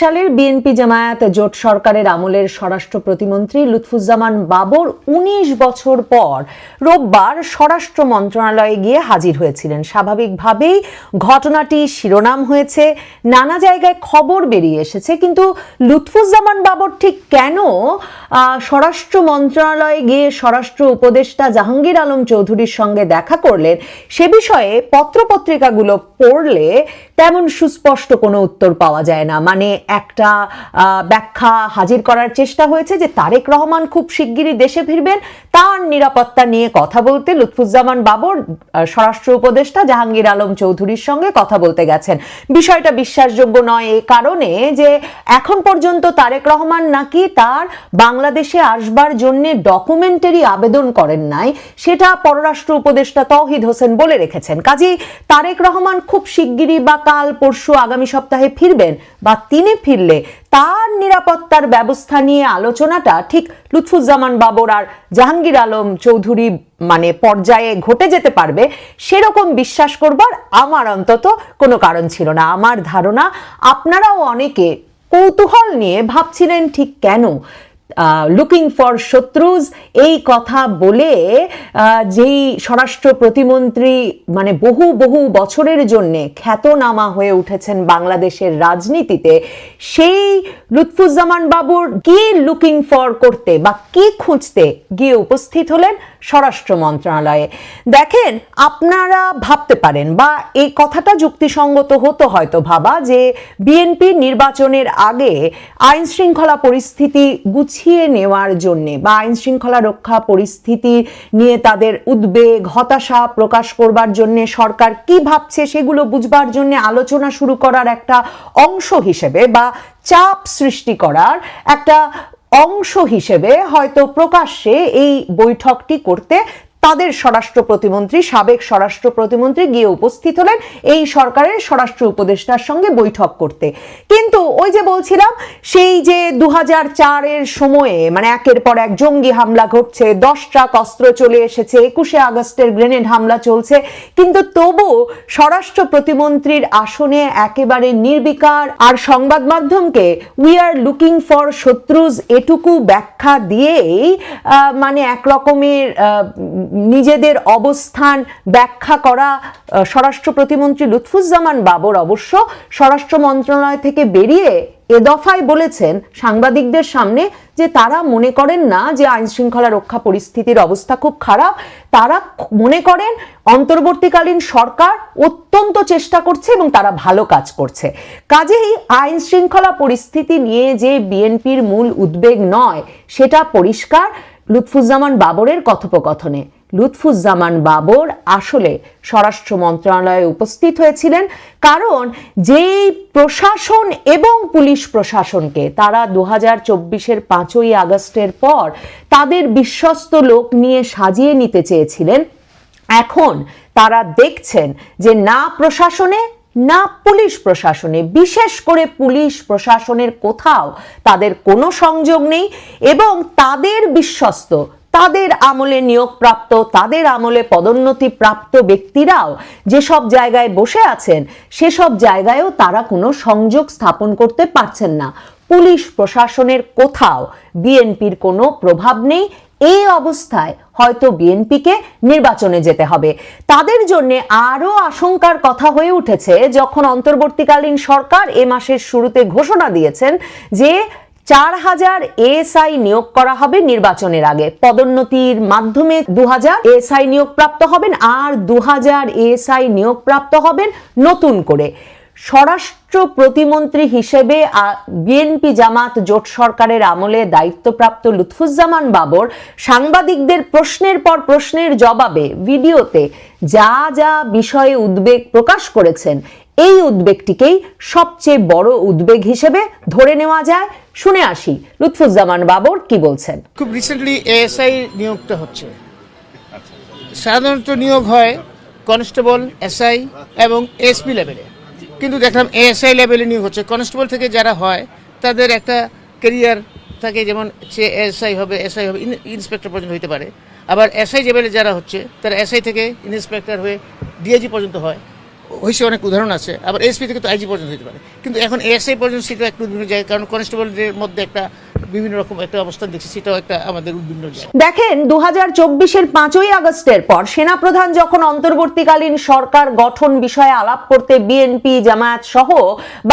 সালের বিএনপি জামায়াত জোট সরকারের আমলের স্বরাষ্ট্র প্রতিমন্ত্রী লুৎফুজ্জামান বাবর ১৯ বছর পর রোববার স্বরাষ্ট্র মন্ত্রণালয়ে গিয়ে হাজির হয়েছিলেন। স্বাভাবিকভাবেই ঘটনাটি শিরোনাম হয়েছে। নানা জায়গায় খবর বেরিয়ে এসেছে। কিন্তু লুৎফুজ্জামান বাবর ঠিক কেন স্বরাষ্ট্র মন্ত্রণালয়ে গিয়ে স্বরাষ্ট্র উপদেষ্টা জাহাঙ্গীর আলম চৌধুরীর সঙ্গে দেখা করলেন, সে বিষয়ে পত্রপত্রিকাগুলো পড়লে তেমন সুস্পষ্ট কোনো উত্তর পাওয়া যায় না। মানে একটা ব্যাখ্যা হাজির করার চেষ্টা হয়েছে যে তারেক রহমান খুব শিগগিরই দেশে ফিরবেন। তার নিরাপত্তা নিয়ে কথা বলতে লুৎফুজ্জামান বাবর স্বরাষ্ট্র উপদেষ্টা জাহাঙ্গীর আলম চৌধুরীর সঙ্গে কথা বলতে গেছেন। বিষয়টা বিশ্বাসযোগ্য নয় এ কারণে যে এখন পর্যন্ত তারেক রহমান নাকি তার বাংলাদেশে আসবার জন্য ডকুমেন্টারি আবেদন করেন নাই, সেটা পররাষ্ট্র উপদেষ্টা তৌহিদ হোসেন বলে রেখেছেন। কাজেই তারেক রহমান খুব শিগগিরই বা কাল পরশু আগামী সপ্তাহে ফিরবেন বা তিনি ফিরলে তার নিরাপত্তার ব্যবস্থা নিয়ে আলোচনাটা ঠিক লুৎফুজ্জামান বাবর আর জাহাঙ্গীর আলম চৌধুরী মানে পর্যায়ে ঘটে যেতে পারবে, সেরকম বিশ্বাস করবার আমার অন্তত কোনো কারণ ছিল না। আমার ধারণা, আপনারাও অনেকে কৌতূহল নিয়ে ভাবছিলেন, ঠিক কেন? লুকিং ফর শত্রুজ, এই কথা বলে যেই স্বরাষ্ট্র প্রতিমন্ত্রী মানে বহু বহু বছরের জন্যে খ্যাতনামা হয়ে উঠেছেন বাংলাদেশের রাজনীতিতে, সেই লুৎফুজ্জামান বাবুর কি লুকিং ফর করতে বা কে খুঁজতে গিয়ে উপস্থিত হলেন? স্বরাষ্ট্র মন্ত্রণালয়ে। দেখেন, আপনারা ভাবতে পারেন বা এই কথাটা যুক্তিসঙ্গত হতো হয়তো ভাবা যে বিএনপি নির্বাচনের আগে আইন শৃঙ্খলা পরিস্থিতি গুছিয়ে নেওয়ার জন্যে বা আইন শৃঙ্খলা রক্ষা পরিস্থিতি নিয়ে তাদের উদ্বেগ, হতাশা প্রকাশ করবার জন্যে সরকার কি ভাবছে সেগুলো বুঝবার জন্য আলোচনা শুরু করার একটা অংশ হিসেবে বা চাপ সৃষ্টি করার একটা অংশ হিসেবে হয়তো প্রকাশ্যে এই বৈঠকটি করতে তাদের স্বরাষ্ট্র প্রতিমন্ত্রী সাবেক স্বরাষ্ট্র প্রতিমন্ত্রী গিয়ে উপস্থিত হলেন এই সরকারের স্বরাষ্ট্র উপদেষ্টার সঙ্গে বৈঠক করতে। কিন্তু ওই যে বলছিলাম সেই যে দু চারের সময়ে মানে একের পর এক জঙ্গি হামলা ঘটছে দশ ট্রাক অস্ত্র চলে এসেছে একুশে আগস্টের গ্রেনেড হামলা চলছে কিন্তু তবু স্বরাষ্ট্র প্রতিমন্ত্রীর আসনে একেবারে নির্বিকার আর সংবাদ মাধ্যমকে উই আর লুকিং ফর শত্রুজ এটুকু ব্যাখ্যা দিয়েই মানে এক রকমের আহ, নিজেদের অবস্থান ব্যাখ্যা করা স্বরাষ্ট্র প্রতিমন্ত্রী লুৎফুজ্জামান বাবর অবশ্য স্বরাষ্ট্র মন্ত্রণালয় থেকে বেরিয়ে এ দফায় বলেছেন সাংবাদিকদের সামনে যে তারা মনে করেন না যে আইন শৃঙ্খলা রক্ষা পরিস্থিতির অবস্থা খুব খারাপ। তারা মনে করেন অন্তর্বর্তীকালীন সরকার অত্যন্ত চেষ্টা করছে এবং তারা ভালো কাজ করছে। কাজেই আইন শৃঙ্খলা পরিস্থিতি নিয়ে যে বিএনপির মূল উদ্বেগ নয়, সেটা পরিষ্কার লুৎফুজ্জামান বাবরের কথোপকথনে। লুৎফুজ্জামান বাবর আসলে স্বরাষ্ট্র মন্ত্রণালয়ে উপস্থিত হয়েছিলেন। কারণ যেই প্রশাসন এবং পুলিশ প্রশাসনকে তারা দু হাজার চব্বিশের পাঁচই আগস্টের পর তাদের বিশ্বস্ত লোক নিয়ে সাজিয়ে নিতে চেয়েছিলেন, এখন তারা দেখছেন যে না প্রশাসনে, না পুলিশ প্রশাসনে, বিশেষ করে পুলিশ প্রশাসনের কোথাও তাদের কোনো সংযোগ নেই এবং তাদের বিশ্বস্ত তাদের আমলে নিয়োগপ্রাপ্ত তাদের আমলে পদোন্নতি প্রাপ্ত ব্যক্তিরাও যেসব জায়গায় বসে আছেন, সেসব জায়গায়ও তারা কোনো সংযোগ স্থাপন করতে পারছেন না। পুলিশ প্রশাসনের কোথাও বিএনপির কোনো প্রভাব নেই। এই অবস্থায় হয়তো বিএনপিকে নির্বাচনে যেতে হবে। তাদের জন্য আরও আশঙ্কার কথা হয়ে উঠেছে যখন অন্তর্বর্তীকালীন সরকার এ মাসের শুরুতে ঘোষণা দিয়েছেন যে চার হাজার এএসআই নিয়োগ করা হবে নির্বাচনের আগে। পদোন্নতির মাধ্যমে দু হাজার এএসআই নিয়োগপ্রাপ্ত হবেন আর দু হাজার এএসআই নিয়োগপ্রাপ্ত হবেন নতুন করে। স্বরাষ্ট্র প্রতিমন্ত্রী হিসেবে বিএনপি জামাত জোট সরকারের আমলে দায়িত্বপ্রাপ্ত লুৎফুজ্জামান বাবর সাংবাদিকদের প্রশ্নের পর প্রশ্নের জবাবে ভিডিওতে যা যা বিষয়ে উদ্বেগ প্রকাশ করেছেন এই উদ্বেগটিকেই সবচেয়ে বড় উদ্বেগ হিসেবে ধরে নেওয়া যায়। শুনে আসি, লুৎফুজ্জামান বাবর কি বলছেন? খুব রিসেন্টলি এএসআই নিয়োগটা হচ্ছে। সাধারণত নিয়োগ হয় কনস্টেবল এসআই এবং এসপি লেভেলে কিন্তু দেখলাম এএসআই লেভেলে নিয়োগ হচ্ছে। কনস্টেবল থেকে যারা হয়, তাদের একটা ক্যারিয়ার থাকে যেমন সে এসআই হবে এসআই হবে ইন্সপেক্টর পর্যন্ত হইতে পারে। আবার এসআই লেভেলে যারা হচ্ছে, তারা এসআই থেকে ইন্সপেক্টর হয়ে ডিআইজি পর্যন্ত হয়। হয়েছে অনেক উদাহরণ আছে, আবার এসপি থেকে তো আইজি পর্যন্ত হতে পারে। কিন্তু এখন এসআই পর্যন্ত সেটা একটু বিভিন্ন জায়গায়, কারণ কনস্টেবলদের মধ্যে একটা বিভিন্ন রকম একটা অবস্থান দেখছি, সেটাও একটা আমাদের উদ্বিগ্ন দেখেন দু হাজার চব্বিশের পাঁচই আগস্টের পর সেনাপ্রধান যখন অন্তর্বর্তীকালীন সরকার গঠন বিষয়ে আলাপ করতে বিএনপি জামায়াত সহ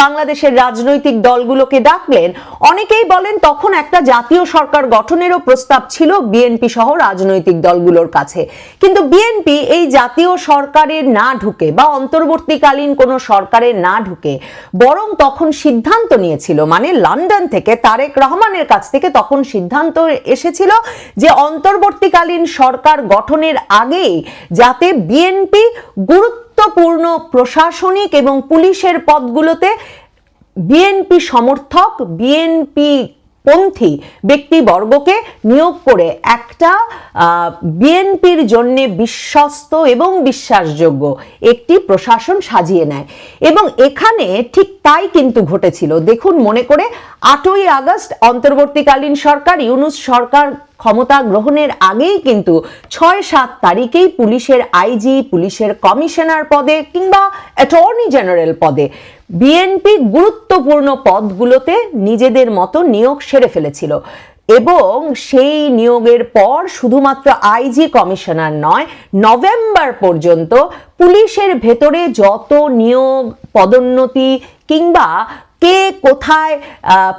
বাংলাদেশের রাজনৈতিক দলগুলোকে ডাকলেন, অনেকেই বলেন তখন একটা জাতীয় সরকার গঠনেরও প্রস্তাব ছিল বিএনপি সহ রাজনৈতিক দলগুলোর কাছে। কিন্তু বিএনপি এই জাতীয় সরকারের না ঢুকে বা অন্তর্বর্তীকালীন কোনো সরকারের না ঢুকে, বরং তখন সিদ্ধান্ত নিয়েছিল মানে লন্ডন থেকে তারেক রহমানের কাছ থেকে তখন সিদ্ধান্ত এসেছিল যে অন্তর্বর্তীকালীন সরকার গঠনের আগেই যাতে বিএনপি গুরুত্বপূর্ণ প্রশাসনিক এবং পুলিশের পদগুলোতে বিএনপি সমর্থক বিএনপি পন্থী ব্যক্তিবর্গকে নিয়োগ করে একটা বিএনপির জন্য বিশ্বস্ত এবং বিশ্বাসযোগ্য একটি প্রশাসন সাজিয়ে নেয়। এবং এখানে ঠিক তাই কিন্তু ঘটেছিল। দেখুন, মনে করে আটই আগস্ট অন্তর্বর্তীকালীন সরকার, ইউনুস সরকার ক্ষমতা গ্রহণের আগেই কিন্তু ছয় সাত তারিখেই পুলিশের আইজি, পুলিশের কমিশনার পদে কিংবা অ্যাটর্নি জেনারেল পদে বিএনপি গুরুত্বপূর্ণ পদগুলোতে নিজেদের মতো নিয়োগ সেরে ফেলেছিল। এবং সেই নিয়োগের পর শুধুমাত্র আইজি কমিশনার নয়, নভেম্বর পর্যন্ত পুলিশের ভেতরে যত নিয়োগ, পদোন্নতি কিংবা কে কোথায়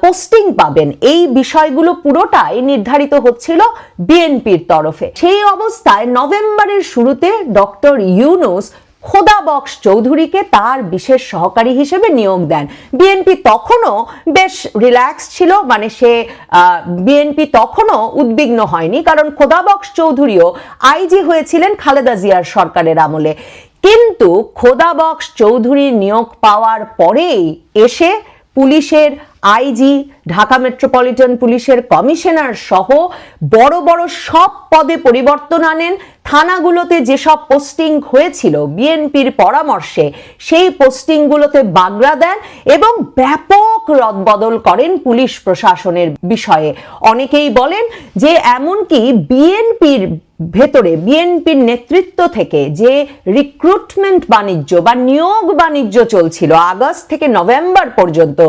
পোস্টিং পাবেন, এই বিষয়গুলো পুরোটাই নির্ধারিত হচ্ছিল বিএনপির তরফে। সেই অবস্থায় নভেম্বরের শুরুতে ডক্টর ইউনুস খোদা বক্স চৌধুরীকে তার বিশেষ সহকারী হিসেবে নিয়োগ দেন। বিএনপি তখনও বেশ রিল্যাক্স ছিল মানে সে বিএনপি তখনও উদ্বিগ্ন হয়নি, কারণ খোদা বক্স চৌধুরীও আইজি হয়েছিলেন খালেদা জিয়ার সরকারের আমলে। কিন্তু খোদা বক্স চৌধুরীর নিয়োগ পাওয়ার পরেই এসে পুলিশের আইজি, ঢাকা মেট্রোপলিটন পুলিশের কমিশনার সহ বড় বড় সব পদে পরিবর্তন আনেন। থানাগুলোতে যেসব পোস্টিং হয়েছিল, বিএনপির পরামর্শে সেই পোস্টিংগুলোতে বাগড়া দেন এবং ব্যাপক রদবদল করেন পুলিশ প্রশাসনের বিষয়ে। অনেকেই বলেন যে, এমনকি বিএনপির ভেতরে বিএনপির নেতৃত্ব থেকে যে রিক্রুটমেন্ট বাণিজ্য বা নিয়োগ বাণিজ্য চলছিল আগস্ট থেকে নভেম্বর পর্যন্ত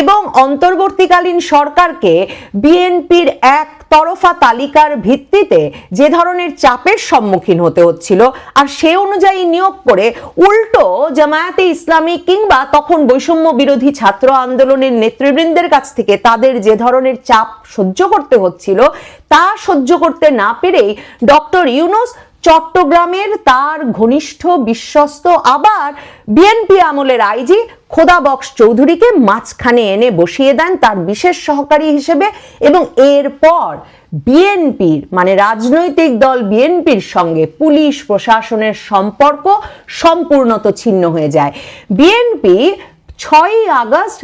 এবং অন্তর্বর্তীকালীন সরকারকে বিএনপির এক তরফা তালিকার ভিত্তিতে যে ধরনের চাপের সম্মুখীন হতে হচ্ছিল আর সে অনুযায়ী নিয়োগ করে উল্টো জামায়াতে ইসলামী কিংবা তখন বৈষম্য বিরোধী ছাত্র আন্দোলনের নেতৃবৃন্দের কাছ থেকে তাদের যে ধরনের চাপ সহ্য করতে হচ্ছিল তা সহ্য করতে না পেরেই ডক্টর ইউনুস চট্টগ্রামের তার ঘনিষ্ঠ বিশ্বস্ত আবার বিএনপি আমলের আইজি খোদা বক্স চৌধুরীকে মাঝখানে এনে বসিয়ে দেন তার বিশেষ সহকারী হিসেবে এবং এরপর বিএনপির মানে রাজনৈতিক দল বিএনপির সঙ্গে পুলিশ প্রশাসনের সম্পর্ক সম্পূর্ণত ছিন্ন হয়ে যায়। বিএনপি ছয়ই আগস্ট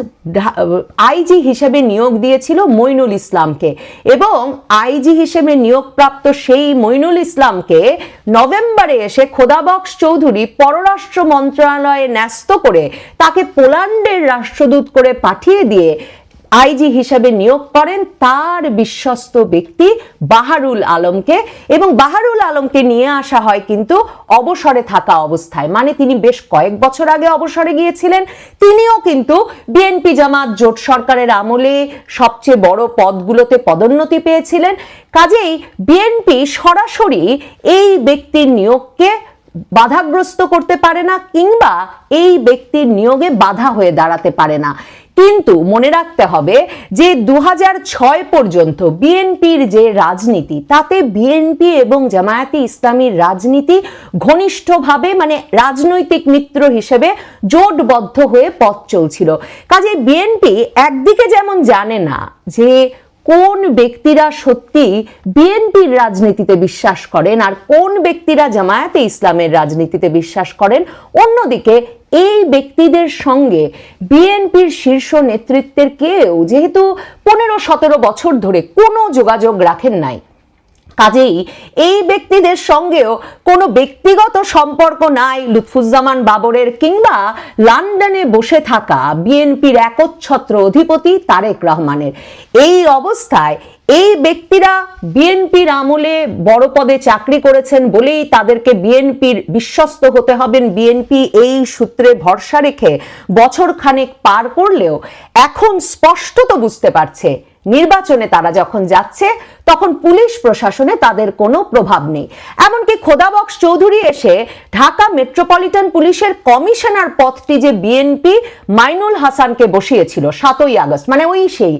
আইজি হিসেবে নিয়োগ দিয়েছিল মইনুল ইসলামকে। এবং আইজি হিসেবে নিয়োগপ্রাপ্ত সেই মইনুল ইসলামকে নভেম্বরে এসে খোদাবক্স চৌধুরী পররাষ্ট্র মন্ত্রণালয়ে ন্যস্ত করে তাকে পোল্যান্ডের রাষ্ট্রদূত করে পাঠিয়ে দিয়ে আইজি হিসেবে নিয়োগ করেন তার বিশ্বস্ত ব্যক্তি বাহারুল আলমকে। এবং বাহারুল আলমকে নিয়ে আসা হয় কিন্তু অবসরে থাকা অবস্থায়। মানে তিনি বেশ কয়েক বছর আগে অবসরে গিয়েছিলেন। তিনিও কিন্তু বিএনপি জামাত জোট সরকারের আমলে সবচেয়ে বড় পদগুলোতে পদোন্নতি পেয়েছিলেন। কাজেই বিএনপি সরাসরি এই ব্যক্তির নিয়োগকে বাধাগ্রস্ত করতে পারে না কিংবা এই ব্যক্তির নিয়োগে বাধা হয়ে দাঁড়াতে পারে না। কিন্তু মনে রাখতে হবে যে দু হাজার ছয় পর্যন্ত বিএনপির যে রাজনীতি, তাতে বিএনপি এবং জামায়াতি ইসলামীর রাজনীতি ঘনিষ্ঠভাবে মানে রাজনৈতিক মিত্র হিসেবে জোটবদ্ধ হয়ে পথ চলছিল। কাজে বিএনপি একদিকে যেমন জানে না যে কোন ব্যক্তিরা সত্যি বিএনপির রাজনীতিতে বিশ্বাস করেন আর কোন ব্যক্তিরা জামায়াতে ইসলামের রাজনীতিতে বিশ্বাস করেন? অন্যদিকে, এই ব্যক্তিদের সঙ্গে বিএনপির শীর্ষ নেতৃত্বের কেউ, যেহেতু পনেরো সতেরো বছর ধরে কোনো যোগাযোগ রাখেন নাই কাজেই এই ব্যক্তিদের সঙ্গেও কোনো ব্যক্তিগত সম্পর্ক নাই লুৎফুজ্জামান বাবরের কিংবা লন্ডনে বসে থাকা বিএনপির একচ্ছত্র অধিপতি তারেক রহমানের। এই অবস্থায় এই ব্যক্তিরা বিএনপির আমলে বড় পদে চাকরি করেছেন বলেই তাদেরকে বিএনপির বিশ্বস্ত হতে হবেন। বিএনপি এই সূত্রে ভরসা রেখে বছর খানেক পার করলেও এখন স্পষ্টত বুঝতে পারছে, নির্বাচনে তারা যখন যাচ্ছে তখন পুলিশ প্রশাসনে তাদের কোনো প্রভাব নেই। এমনকি খোদাবক্স চৌধুরী এসে ঢাকা মেট্রোপলিটন পুলিশের কমিশনার পদটি যে বিএনপি মাইনুল হাসানকে বসিয়েছিল সাতই আগস্ট মানে ওই সেই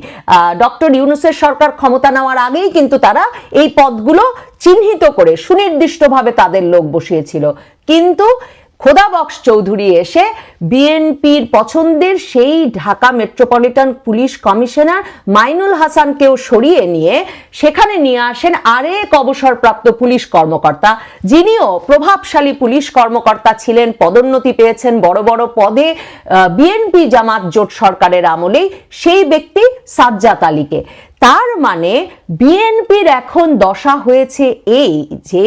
ডক্টর ইউনুসের সরকার ক্ষমতা নেওয়ার আগেই কিন্তু তারা এই পদগুলো চিহ্নিত করে সুনির্দিষ্টভাবে তাদের লোক বসিয়েছিল। কিন্তু খোদাবক্স চৌধুরী এসে বিএনপির পছন্দের সেই Dhaka metropolitan police commissioner Mainul হাসানকেও সরিয়ে নিয়ে সেখানে নিয়ে আসেন আরেক অবসরপ্রাপ্ত পুলিশ কর্মকর্তা। যিনিও প্রভাবশালী পুলিশ কর্মকর্তা ছিলেন, পদোন্নতি পেয়েছেন বড় বড় পদে। বিএনপি জামাত জোট সরকারের আমলেই সেই ব্যক্তি সাজ্জাদ আলীকে। তার মানে বিএনপির এখন দশা হয়েছে এই যে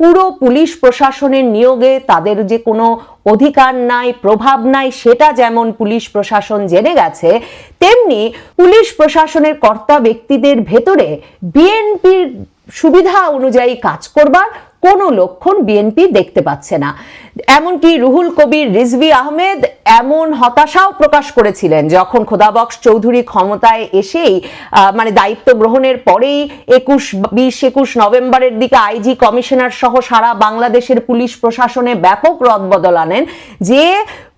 পুরো পুলিশ প্রশাসনের নিয়োগে তাদের যে কোনো অধিকার নাই, প্রভাব নাই, সেটা যেমন পুলিশ প্রশাসন জেনে গেছে, তেমনি পুলিশ প্রশাসনের কর্তা ব্যক্তিদের ভেতরে বিএনপির সুবিধা অনুযায়ী কাজ করবার কোনো লক্ষণ বিএনপি দেখতে পাচ্ছে না। এমনকি রুহুল কবির রিজভি আহমেদ এমন হতাশাও প্রকাশ করেছিলেন যখন খোদাবক্স চৌধুরী ক্ষমতায় এসেই মানে দায়িত্ব গ্রহণের পরেই একুশ, বিশ একুশ নভেম্বরের দিকে আইজি কমিশনার সহ সারা বাংলাদেশের পুলিশ প্রশাসনে ব্যাপক রদবদল আনেন যে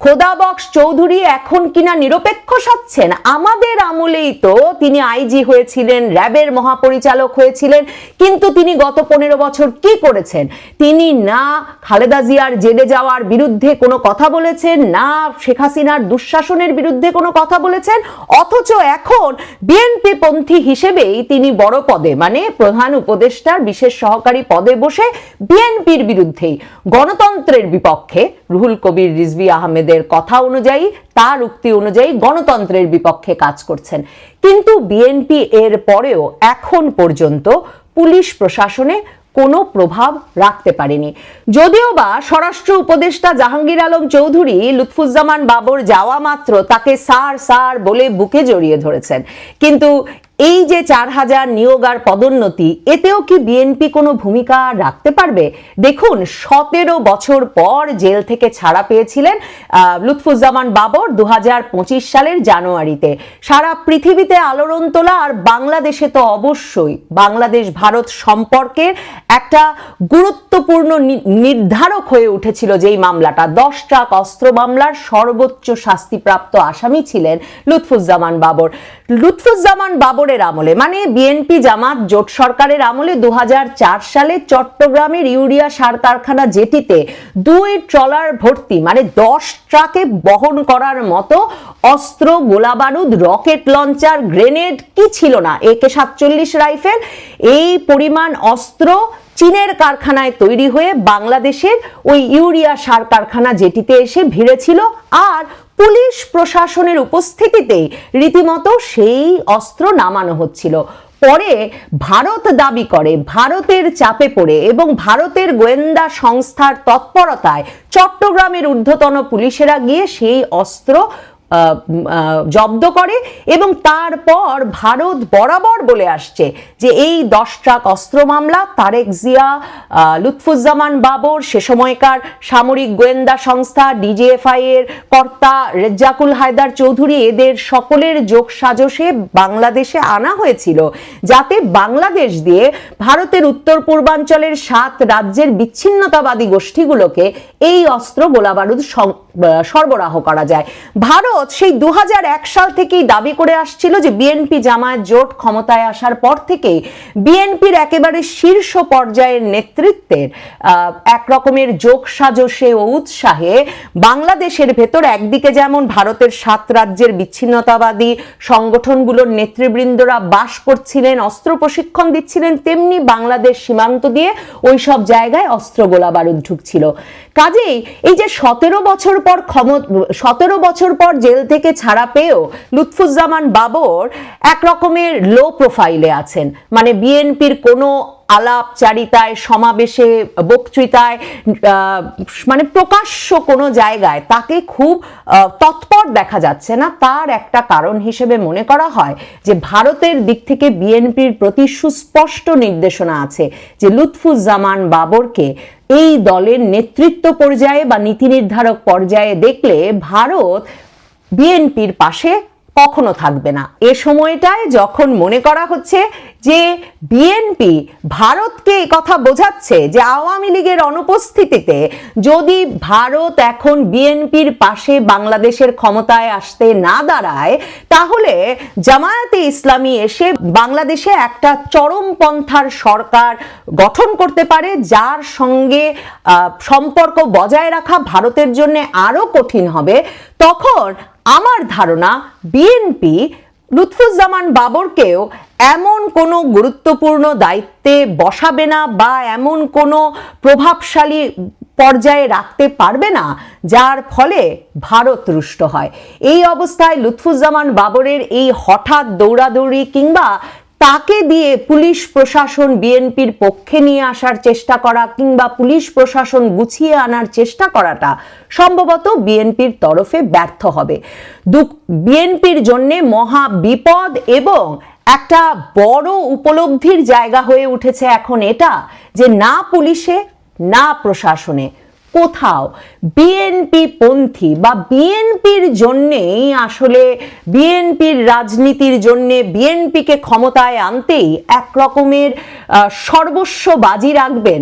খোদাবক্স চৌধুরী এখন কিনা নিরপেক্ষ সাচ্ছেন আমাদের আমলেই তো তিনি আইজি হয়েছিলেন, র্যাবের মহাপরিচালক হয়েছিলেন, কিন্তু তিনি গত পনেরো বছর কি করেছেন? তিনি না খালেদা জিয়ার জেলে যাওয়ার বিরুদ্ধে কোনো কথা বলেছেন? না, শেখ হাসিনার দুঃশাসনের বিরুদ্ধে কোনো কথা বলেছেন? অথচ এখন বিএনপি পন্থী হিসেবেই তিনি বড় পদে মানে প্রধান উপদেষ্টার বিশেষ সহকারী পদে বসে বিএনপির বিরুদ্ধেই। গণতন্ত্রের বিপক্ষে, রুহুল কবির রিজভি আহমেদের কথা অনুযায়ী, তার উক্তি অনুযায়ী গণতন্ত্রের বিপক্ষে কাজ করছেন। কিন্তু বিএনপি এর পরেও এখন পর্যন্ত পুলিশ প্রশাসনে কোনো প্রভাব রাখতে পারেনি। যদিও বা স্বরাষ্ট্র উপদেষ্টা জাহাঙ্গীর আলম চৌধুরী লুৎফুজ্জামান বাবর যাওয়া মাত্র তাকে সার সার বলে বুকে জড়িয়ে ধরেছেন। কিন্তু এই যে চার হাজার নিয়োগ আর পদোন্নতি, এতেও কি বিএনপি কোনো ভূমিকা রাখতে পারবে? দেখুন, সতেরো বছর পর জেল থেকে ছাড়া পেয়েছিলেন লুৎফুজ্জামান বাবর দু হাজার পঁচিশ সালের জানুয়ারিতে। সারা পৃথিবীতে আলোড়ন তোলা আর বাংলাদেশে তো অবশ্যই। বাংলাদেশ, ভারত সম্পর্কের একটা গুরুত্বপূর্ণ নির্ধারক হয়ে উঠেছিল যেই মামলাটা। দশ ট্রাক অস্ত্র মামলার সর্বোচ্চ শাস্তিপ্রাপ্ত আসামি ছিলেন লুৎফুজ্জামান বাবর। লুৎফুজ্জামান বাবরের আমলে মানে বিএনপি জামাত জোট সরকারের আমলে দুহাজার চার সালে চট্টগ্রামের ইউরিয়া সার কারখানা জেটিতে দুই ট্রলার ভর্তি মানে দশ ট্রাকে বহন করার মতো অস্ত্র, গোলাবারুদ, রকেট লঞ্চার, গ্রেনেড কি ছিল না? একে সাতচল্লিশ রাইফেল, এই পরিমাণ অস্ত্র চীনের কারখানায় তৈরি হয়ে বাংলাদেশের ওই ইউরিয়া সার কারখানা যেটিতে এসে ভিড়েছিল। আর পুলিশ প্রশাসনের উপস্থিতিতে রীতিমতো সেই অস্ত্র নামানো হচ্ছিল। পরে ভারত দাবি করে, ভারতের চাপে পড়ে এবং ভারতের গোয়েন্দা সংস্থার তৎপরতায় চট্টগ্রামের ঊর্ধ্বতন পুলিশেরা গিয়ে সেই অস্ত্র জব্দ করে এবং তারপর ভারত বরাবর বলে আসছে যে এই দশ ট্রাক অস্ত্র মামলা, তারেক জিয়া লুৎফুজ্জামান বাবর, সে সময়কার সামরিক গোয়েন্দা সংস্থা, ডিজিএফআই এর কর্তা রেজ্জাকুল হায়দার চৌধুরী, এদের সকলের যোগ সাজসে বাংলাদেশে আনা হয়েছিল যাতে বাংলাদেশ দিয়ে ভারতের উত্তর পূর্বাঞ্চলের সাত রাজ্যের বিচ্ছিন্নতাবাদী গোষ্ঠীগুলোকে এই অস্ত্র গোলাবারুদ সরবরাহ করা যায়। ভারত সেই দু সাল থেকেই দাবি করে আসছিল যে বিএনপি জামায়াত জোট ক্ষমতায় আসার পর থেকেই বিএনপির একেবারে শীর্ষ পর্যায়ের নেতৃত্বের এক রকমের যোগ সাজসে ও উৎসাহে বাংলাদেশের ভেতর একদিকে যেমন ভারতের সাত রাজ্যের বিচ্ছিন্নতাবাদী সংগঠনগুলোর নেতৃবৃন্দরা বাস করছিলেন, অস্ত্র প্রশিক্ষণ দিচ্ছিলেন, তেমনি বাংলাদেশ সীমান্ত দিয়ে ওই সব জায়গায় অস্ত্র গোলা বারুদ ঢুকছিল। কাজেই এই যে সতেরো বছর পর ক্ষম, সতেরো বছর পর জেল থেকে ছাড়া পেয়েও লুৎফুজ্জামান বাবর এক রকমের লো প্রোফাইলে আছেন। মানে বিএনপির কোনো আলাপচারিতায় সমাবেশে, বক্তৃতায় মানে প্রকাশ্য কোনো জায়গায় তাকে খুব তৎপর দেখা যাচ্ছে না। তার একটা কারণ হিসেবে মনে করা হয় যে ভারতের দিক থেকে বিএনপির প্রতি সুস্পষ্ট নির্দেশনা আছে যে লুৎফুজ্জামান বাবরকে এই দলের নেতৃত্ব পর্যায়ে বা নীতি নির্ধারক পর্যায়ে দেখলে ভারত বিএনপির পাশে কখনো থাকবে না। এ সময়টায় যখন মনে করা হচ্ছে যে বিএনপি ভারতকে কথা বোঝাচ্ছে যে আওয়ামী লীগের অনুপস্থিতিতে যদি ভারত এখন বিএনপির পাশে বাংলাদেশের ক্ষমতায় আসতে না দাঁড়ায়, তাহলে জামায়াতে ইসলামী এসে বাংলাদেশে একটা চরমপন্থার সরকার গঠন করতে পারে, যার সঙ্গে সম্পর্ক বজায় রাখা ভারতের জন্য আরও কঠিন হবে। তখন আমার ধারণা বিএনপি লুৎফুজ্জামান বাবরকেও এমন কোনো গুরুত্বপূর্ণ দায়িত্বে বসাবে না বা এমন কোনো প্রভাবশালী পর্যায়ে রাখতে পারবে না, যার ফলে ভারত রুষ্ট হয়। এই অবস্থায় লুৎফুজ্জামান বাবরের এই হঠাৎ দৌড়াদৌড়ি কিংবা তাকে দিয়ে পুলিশ প্রশাসন বিএনপির পক্ষে নিয়ে আসার চেষ্টা করা কিংবা পুলিশ প্রশাসন গুছিয়ে আনার চেষ্টা করাটা সম্ভবত বিএনপির তরফে ব্যর্থ হবে। বিএনপির জন্য মহা বিপদ এবং একটা বড় উপলব্ধির জায়গা হয়ে উঠেছে এখন এটা যে না পুলিশে, না প্রশাসনে। কোথাও বিএনপি পন্থী বা বিএনপির জন্যেই আসলে বিএনপির রাজনীতির জন্যে বিএনপিকে ক্ষমতায় আনতেই এক রকমের সর্বস্ব বাজি রাখবেন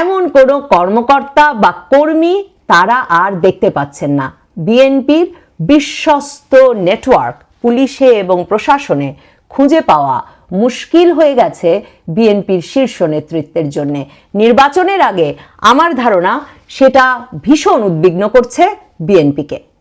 এমন কোনো কর্মকর্তা বা কর্মী তারা আর দেখতে পাচ্ছেন না। বিএনপির বিশ্বস্ত নেটওয়ার্ক পুলিশে এবং প্রশাসনে খুঁজে পাওয়া মুশকিল হয়ে গেছে বিএনপির শীর্ষ নেতৃত্বের জন্যে। নির্বাচনের আগে আমার ধারণা সেটা ভীষণ উদ্বিগ্ন করছে বিএনপিকে।